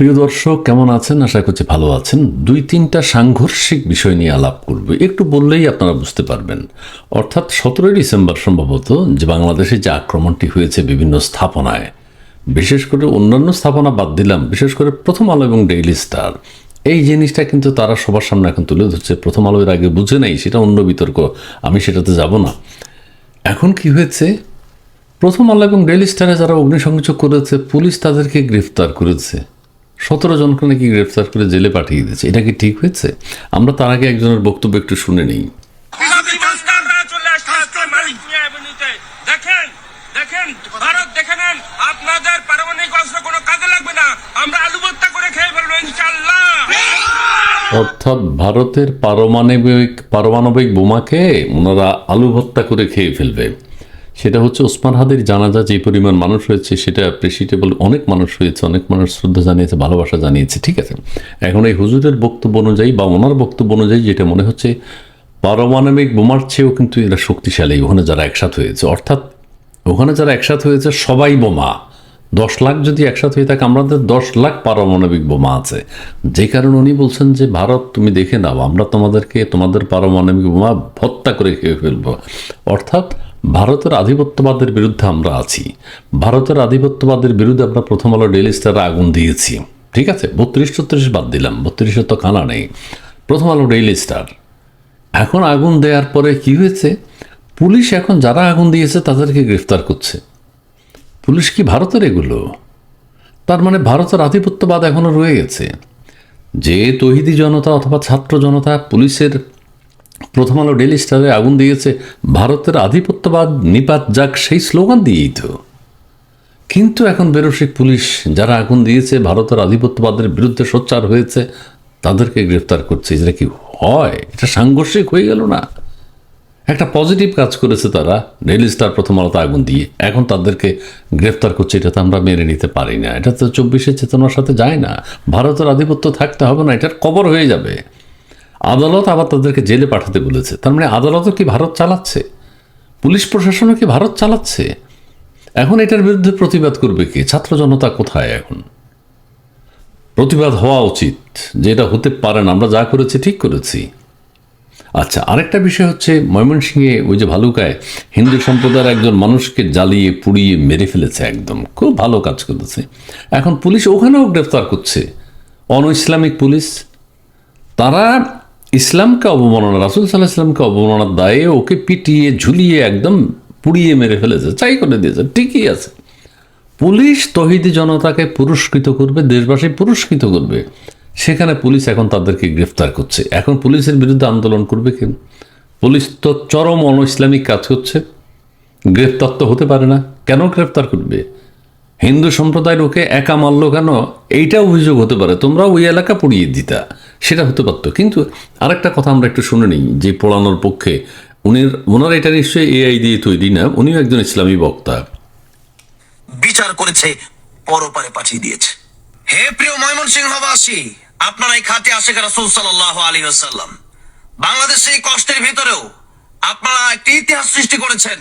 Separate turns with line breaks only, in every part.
প্রিয় দর্শক, কেমন আছেন? আশা করছি ভালো আছেন। দুই তিনটা সাংঘর্ষিক বিষয় নিয়ে আলাপ করব। একটু বললেই আপনারা বুঝতে পারবেন। অর্থাৎ সতেরোই ডিসেম্বর সম্ভবত যে বাংলাদেশে যে আক্রমণটি হয়েছে বিভিন্ন স্থাপনায়, বিশেষ করে অন্যান্য স্থাপনা বাদ দিলাম, বিশেষ করে প্রথম আলো এবং ডেইলি স্টার এই জিনিসটা কিন্তু তারা সবার সামনে এখন তুলে ধরছে। প্রথম আলো এর আগে বুঝে নেই, সেটা অন্য বিতর্ক, আমি সেটাতে যাব না। এখন কি হয়েছে? প্রথম আলো এবং ডেইলি স্টারে যারা অগ্নিসংযোগ করেছে, পুলিশ তাদেরকে গ্রেফতার করেছে। সতেরো জনকে নাকি গ্রেফতার করে জেলে পাঠিয়ে দিয়েছে। এটা কি ঠিক হয়েছে? আমরা তার আগে একজনের বক্তব্য একটু শুনে নিই।
আপনাদের পারমাণবিক অস্ত্র কোনো কাজে লাগবে না। আমরা আলু ভর্তা করে খেয়ে ফেলব ইনশাল্লাহ
অর্থাৎ ভারতের পারমাণবিক পারমাণবিক বোমাকে ওনারা আলু ভর্তা করে খেয়ে ফেলবে। সেটা হচ্ছে ওসমান হাদির জানাজা যে পরিমাণ মানুষ হয়েছে, সেটা অ্যাপ্রিসিয়েটেবল অনেক মানুষ হয়েছে, অনেক মানুষ শ্রদ্ধা জানিয়েছে, ভালোবাসা জানিয়েছে, ঠিক আছে? এখন এই হুজুরের বক্তব্য অনুযায়ী বা ওনার বক্তব্য অনুযায়ী যেটা মনে হচ্ছে, পারমাণবিক বোমার চেয়েও কিন্তু এরা শক্তিশালী, ওখানে যারা একসাথ হয়েছে। অর্থাৎ ওখানে যারা একসাথ হয়েছে, সবাই বোমা। দশ লাখ যদি একসাথে হয়ে থাকে, আমাদের দশ লাখ পারমাণবিক বোমা আছে। যে কারণে উনি বলছেন যে, ভারত, তুমি দেখে নাও, আমরা তোমাদেরকে, তোমাদের পারমাণবিক বোমা হত্যা করে খেয়ে ফেলব। অর্থাৎ ভারতের আধিপত্যবাদের বিরুদ্ধে আমরা আছি। ভারতের আধিপত্যবাদের বিরুদ্ধে আমরা প্রথম আলো ডেলি স্টারে আগুন দিয়েছি। ঠিক আছে? বত্রিশ চত্রিশ বাদ দিলাম। বত্রিশের তো কানা নেই। প্রথম আলো ডেইলি স্টার। এখন আগুন দেওয়ার পরে কি হয়েছে? পুলিশ এখন যারা আগুন দিয়েছে তাদেরকে গ্রেফতার করছে। পুলিশ কি ভারতের এগুলো? তার মানে ভারতের আধিপত্যবাদ এখনও রয়ে গেছে। যে তহিদি জনতা অথবা ছাত্র জনতা পুলিশের প্রথম আলো ডেলি স্টারে আগুন দিয়েছে ভারতের আধিপত্যবাদ, নিপাত যাক সেই স্লোগান দিয়েই তো। কিন্তু এখন বেরসিক পুলিশ, যারা আগুন দিয়েছে, ভারতের আধিপত্যবাদের বিরুদ্ধে সোচ্চার হয়েছে, তাদেরকে গ্রেফতার করছে। এটা কি হয়? এটা সাংঘর্ষিক হয়ে গেল না? একটা পজিটিভ কাজ করেছে তারা ডেলি স্টার প্রথম আলোতে আগুন দিয়ে। এখন তাদেরকে গ্রেফতার করছে, এটা তো আমরা মেনে নিতে পারি না। এটা তো চব্বিশের চেতনার সাথে যায় না। ভারতের আধিপত্য থাকতে হবে না, এটার কবর হয়ে যাবে। আদালত আবার তাদেরকে জেলে পাঠাতে বলেছে। তার মানে আদালতও কি ভারত চালাচ্ছে? পুলিশ প্রশাসনও কি ভারত চালাচ্ছে? এখন এটার বিরুদ্ধে প্রতিবাদ করবে কি? ছাত্র জনতা কোথায় এখন? প্রতিবাদ হওয়া উচিত যে এটা হতে পারে না। আমরা যা করেছি, ঠিক করেছি। আচ্ছা আরেকটা বিষয় হচ্ছে ময়মনসিংহে ওই যে ভালুকায় হিন্দু সম্প্রদায়ের একজন মানুষকে জ্বালিয়ে, পুড়িয়ে মেরে ফেলেছে একদম। খুব ভালো কাজ করেছে। এখন পুলিশ ওখানেও গ্রেফতার করছে। On Islamic police. তারা ইসলামকে অবমাননা, রাসুল সাল্লাহ ইসলামকে অবমাননার দায়ে ওকে পিটিয়ে, ঝুলিয়ে একদম পুড়িয়ে মেরে ফেলেছে, চাই করে দিয়েছে, ঠিকই আছে। পুলিশ তহিদি জনতাকে পুরস্কৃত করবে, দেশবাসী পুরস্কৃত করবে। সেখানে পুলিশ এখন তাদেরকে গ্রেফতার করছে। এখন পুলিশের বিরুদ্ধে আন্দোলন করবে কেন পুলিশ তো চরম অন ইসলামিক কাজ করছে। গ্রেফতার তো হতে পারে না। কেন গ্রেফতার করবে? হিন্দু সম্প্রদায়ের ওকে একা মারল কেন? এইটা অভিযোগ হতে পারে। তোমরা ওই এলাকা পুড়িয়ে দিতা। সেটা হতে পারতো। কিন্তু আরেকটা কথা আমরা একটু শুনে নিই যে পড়ানোর পক্ষে। উনি ওনার এটা নিশ্চয়ই এআই দিয়ে তৈরি না উনিও একজন ইসলামী বক্তা।
বিচার করেছে পরপারে পাঠিয়ে দিয়েছে। হে প্রিয় ময়মনসিংহবাসী আপনারা এই খাতে আশেখ রাসুল সাল্লাহ আলী আসাল্লাম বাংলাদেশের এই কষ্টের ভিতরেও আপনারা একটি ইতিহাস সৃষ্টি করেছেন।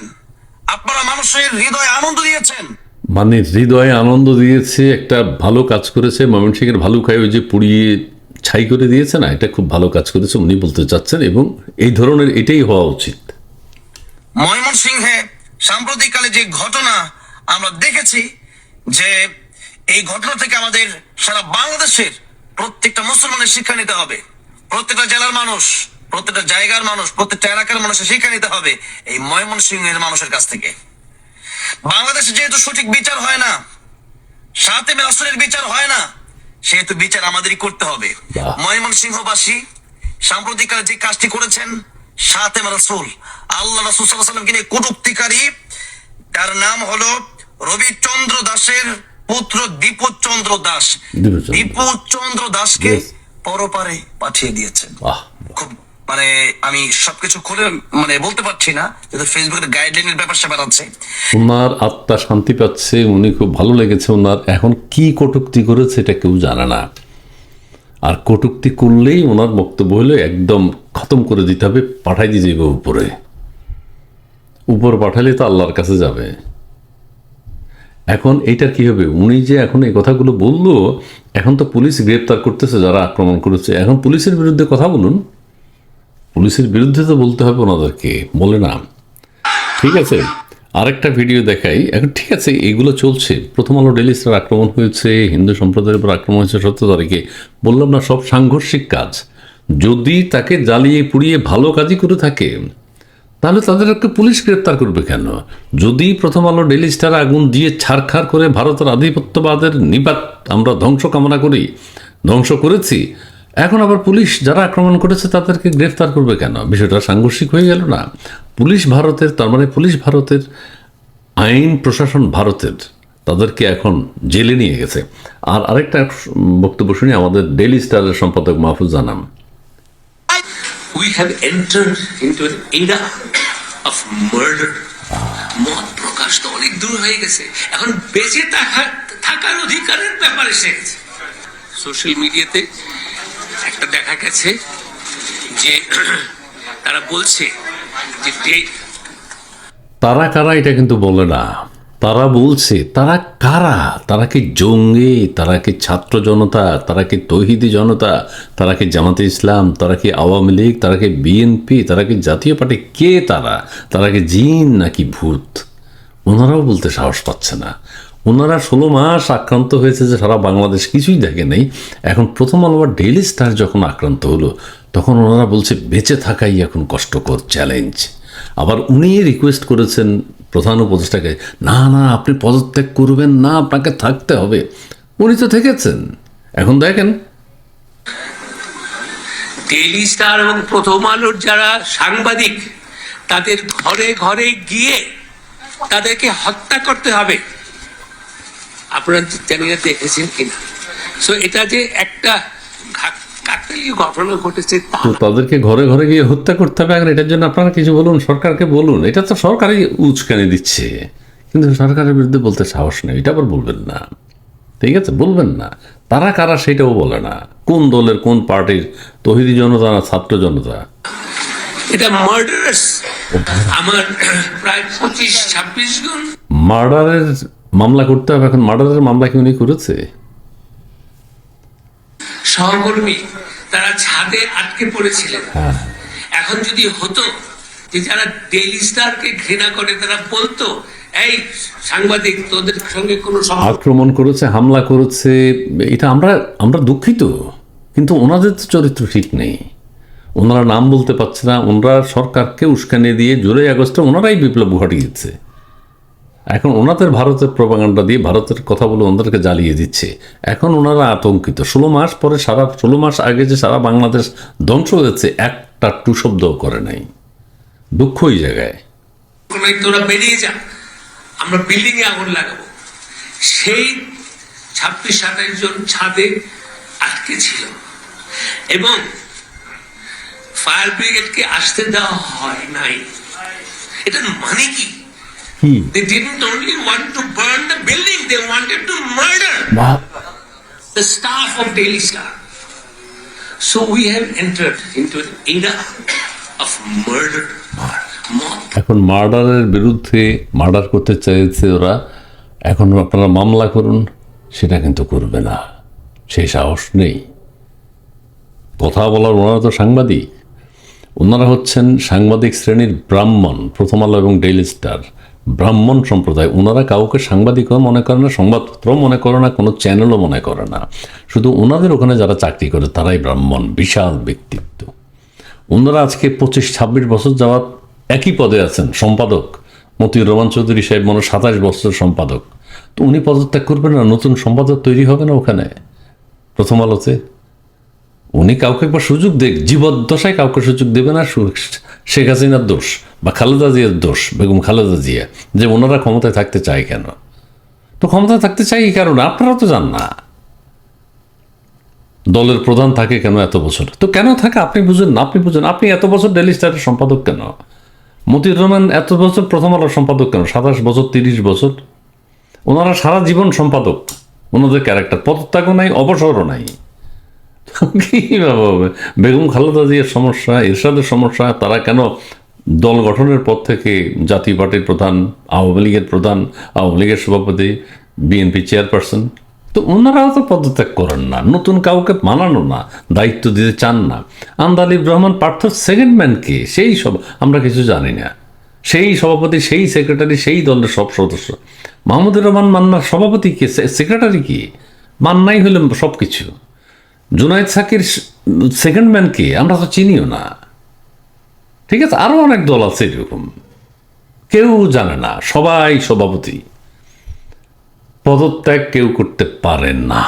আপনারা মানুষের হৃদয়ে আনন্দ দিয়েছেন।
মানে হৃদয়ে আনন্দ দিয়েছে, একটা ভালো কাজ করেছে। ময়মনসিংহের ভালো খাই ওই যে পুড়িয়ে ছাই করে দিয়েছে না, এটা খুব ভালো কাজ করেছে উনি বলতে চাচ্ছেন এবং এই ধরনের এটাই হওয়া উচিত।
ময়মনসিংহে সাম্প্রতিককালে যে ঘটনা আমরা দেখেছি যে এই ঘটনা থেকে আমাদের সারা বাংলাদেশের প্রত্যেকটা মুসলমানের শিক্ষা নিতে হবে। প্রত্যেকটা জেলার মানুষ, প্রত্যেকটা জায়গার মানুষ, প্রত্যেকটা এলাকার মানুষের শিক্ষা নিতে হবে এই ময়মনসিংহের মানুষের কাছ থেকে। বাংলাদেশে যেহেতু সঠিক বিচার হয় না সাথে আসরের বিচার হয় না সেহেতু বিচার আমাদেরই করতে হবে।
বাহ।
ময়মনসিংহবাসী সাম্প্রতিককালে যে কাজটি করেছেন সাথে রাসুল আল্লাহ রাসুল সাল্লামকে নিয়ে কটুক্তিকারী তার নাম হলো রবিচন্দ্র দাসের পুত্র দীপচন্দ্র দাস।
দীপচন্দ্র।
দাসকে পরপারে পাঠিয়ে দিয়েছেন। খুব মানে আমি সবকিছু খুলে মানে বলতে পারছি না, যেহেতু ফেসবুকের গাইডলাইনের ব্যাপার স্যাপার আছে।
ওনার আত্মা শান্তি পাচ্ছে, উনি খুব ভালো লেগেছে ওনার এখন কি কটুক্তি করেছে এটা কেউ জানে না। আর কটুক্তি করলেই ওনার বক্তব্য হলো একদম খতম করে দিতে হবে, পাঠাই দিয়ে যাবে উপরে। উপর পাঠালে তো আল্লাহর কাছে যাবে। এখন এইটার কি হবে? উনি যে এখন এই কথাগুলো বলল, এখন তো পুলিশ গ্রেপ্তার করতেছে, যারা আক্রমণ করেছে। এখন পুলিশের বিরুদ্ধে কথা বলুন। পুলিশের বিরুদ্ধে তো বলতে হবে ওনাদেরকে। বলে না। ঠিক আছে, আরেকটা ভিডিও দেখাই। এখন ঠিক আছে, এগুলো চলছে। প্রথম আলো ডেলি স্টার আক্রমণ হয়েছে, হিন্দু সম্প্রদায়ের উপর আক্রমণ হয়েছে সতেরো তারিখে। বললাম না, সব সাংঘর্ষিক কাজ। যদি তাকে জ্বালিয়ে পুড়িয়ে ভালো কাজই করে থাকে, তাহলে তাদেরকে পুলিশ গ্রেপ্তার করবে কেন? যদি প্রথম আলো ডেলি স্টার আগুন দিয়ে ছাড়খাড় করে ভারতের আধিপত্যবাদের নিপাত আমরা ধ্বংস কামনা করি, ধ্বংস করেছি এখন আবার পুলিশ যারা আক্রমণ করেছে তাদেরকে গ্রেফতার করবে কেন? বিষয়টা সাংঘর্ষিক হয়ে গেল না? পুলিশ ভারতের তার মানে পুলিশ ভারতের আইন প্রশাসন ভারতের তাদেরকে এখন জেলে নিয়ে গেছে। আর আরেকটা বক্তব্য শুনি আমাদের ডেলি স্টারের সম্পাদক Mahfuz Janam.
We have entered into an era of murder. মত প্রকাশ তো অনেক দূর হয়ে গেছে। এখন বেঁচে থাকা- থাকার অধিকারের ব্যাপার এসে গেছে। সোশ্যাল মিডিয়াতে গেছে যে তারা বলছে যে
তারা কারা এটা কিন্তু বলে না। তারা বলছে, তারা কারা? তারা কি জঙ্গি? তারা কি ছাত্র জনতা? তারা কি তহিদি জনতা? তারা কি জামাতে ইসলাম? তারা কি আওয়ামী লীগ? তারা কি বিএনপি? তারা কি জাতীয় পার্টি? কে তারা? তারা কি জিন নাকি ভূত? ওনারাও বলতে সাহস পাচ্ছে না। ওনারা ষোলো মাস আক্রান্ত হয়েছে যে সারা বাংলাদেশ কিছুই দেখে নেই। এখন প্রথম আলোবার ডেইলি স্টার যখন আক্রান্ত হলো, তখন ওনারা বলছে, বেঁচে থাকাই এখন কষ্টকর চ্যালেঞ্জ। আবার উনি রিকোয়েস্ট করেছেন প্রধান উপদেষ্টাকে, না না, আপনি পদত্যাগ করবেন না, আপনাকে থাকতে হবে। উনি তো থেকেছেন। এখন দেখেন।
ডেইলি স্টার এবং প্রথম আলোর যারা সাংবাদিক, তাদের ঘরে ঘরে গিয়ে তাদেরকে হত্যা করতে হবে। আপনারা জানি না দেখেছেন কিনা। সো এটা যে একটা ঘটনা ঘটেছে
তাদেরকে ঘরে ঘরে গিয়ে হত্যা করতে হবে এখন এটার জন্য আপনারা কিছু বলুন সরকারকে বলুন। এটা তো সরকারই উচকানি দিচ্ছে। কিন্তু সরকারের বিরুদ্ধে বলতে সাহস নেই এটা আবার বলবেন না। ঠিক আছে বলবেন না। তারা কারা সেটাও বলে না। কোন দলের কোন পার্টির? তহিদি জনতা না ছাত্র জনতা?
এটা মার্ডারাস আমার প্রায় পঁচিশ ছাব্বিশ জন।
মার্ডারের মামলা করতে হবে এখন মার্ডারের মামলা কি উনি করেছে?
সহকর্মী তারা ছাদে আটকে পড়েছিলেন। এখন যদি হতো যে যারা ডেইলি স্টারকে ঘৃণা করে তারা বলতো এই সাংবাদিক তোদের সঙ্গে কোনো
আক্রমণ করেছে হামলা করেছে এটা আমরা আমরা দুঃখিত। কিন্তু ওনাদের তো চরিত্র ঠিক নেই। ওনারা নাম বলতে পারছে না ওনারা সরকারকে উস্কানি দিয়ে জুলাই আগস্টে ওনারাই বিপ্লব ঘটিয়েছে। এখন ওনাদের ভারতের প্রবাগান্ডা দিয়ে ভারতের কথা বলে ওনাদেরকে জ্বালিয়ে দিচ্ছে। এখন ওনারা আতঙ্কিত। ষোলো মাস পরে সারা, ষোলো মাস আগে যে সারা বাংলাদেশ ধ্বংস হয়েছে, একটা টু শব্দও করে নাই। দুঃখ ওই জায়গায়
তোরা বেরিয়ে যা আমরা বিল্ডিং এ আগুন লাগাবো। সেই ছাব্বিশ, সাতাইশ জন ছাদে আটকে ছিল। এবং ফায়ার ব্রিগেডকে আসতে দেওয়া হয় নাই। এটার মানে কি? They didn't only want to burn the building, they wanted to murder the staff of Daily Star. So we have entered into an era of murder.
এখন মার্ডারের বিরুদ্ধে মার্ডার করতে চাইছে ওরা এখন আপনারা মামলা করুন সেটা কিন্তু করবে না সেই সাহস নেই কথা বলার ওনারা তো সাংবাদিক ওনারা হচ্ছেন সাংবাদিক শ্রেণির ব্রাহ্মণ প্রথম আলো এবং ডেইলি স্টার ব্রাহ্মণ সম্প্রদায় ওনারা কাউকে সাংবাদিকও মনে করে না সংবাদপত্র মনে করে না, কোনো চ্যানেলও মনে করে না। শুধু ওনাদের ওখানে যারা চাকরি করে, তারাই ব্রাহ্মণ, বিশাল ব্যক্তিত্ব। ওনারা আজকে পঁচিশ, ছাব্বিশ বছর যাওয়ার একই পদে আছেন, সম্পাদক। মতিউর রহমান চৌধুরী সাহেব মনে সাতাশ বছর সম্পাদক। তো উনি পদত্যাগ করবেন না, নতুন সম্পাদক তৈরি হবে না ওখানে? প্রথম আলোতে। উনি কাউকে একবার সুযোগ দেখ জীবদ্দশায় কাউকে সুযোগ দেবে না শেখ হাসিনার দোষ। বা খালেদা জিয়ার দোষ, বেগম খালেদা জিয়া, যে ওনারা ক্ষমতায় থাকতে চায় কেন? তো ক্ষমতায় থাকতে চাই এই কারণে, আপনারা তো জান না। দলের প্রধান থাকে কেন এত বছর? তো কেন থাকে? আপনি বুঝেন না, আপনি বুঝেন। আপনি এত বছর ডেলি স্টারের সম্পাদক কেন? মতিউর রহমান এত বছর প্রথম আলোর সম্পাদক কেন? সাতাশ বছর, তিরিশ বছর? ওনারা সারা জীবন সম্পাদক। ওনাদের ক্যারেক্টার পদত্যাগও নাই, অবসরও নাই। হবে বেগম খালেদা জিয়ার সমস্যা, এরশাদের সমস্যা, তারা কেন দল গঠনের পর থেকে জাতীয় পার্টির প্রধান, আওয়ামী লীগের প্রধান, আওয়ামী লীগের সভাপতি, বিএনপি চেয়ারপারসন। তো ওনারাও তো পদত্যাগ করেন না, নতুন কাউকে মানানো না, দায়িত্ব দিতে চান না। আন্দালিব রহমান পার্থ সেকেন্ড ম্যান কে? সেই সব আমরা কিছু জানি না। সেই সভাপতি, সেই সেক্রেটারি সেই দলের সব সদস্য। মাহমুদুর রহমান মান্নার সভাপতি কে? সেক্রেটারি কি? মান্নাই হলেন সব কিছু জুনায়দ সাকির সেকেন্ড ম্যান কে? আমরা তো চিনিও না। ঠিক আছে আরও অনেক দল আছে এরকম। কেউ জানে না, সবাই সভাপতি। পদত্যাগ কেউ করতে পারে না।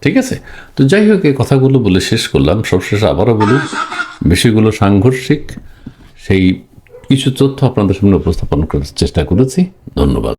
ঠিক আছে? তো যাই হোক, এই কথাগুলো বলে শেষ করলাম। সবশেষে আবারও বলি, বিষয়গুলো সাংঘর্ষিক। সেই কিছু তথ্য আপনাদের সামনে উপস্থাপন করার চেষ্টা করেছি। ধন্যবাদ।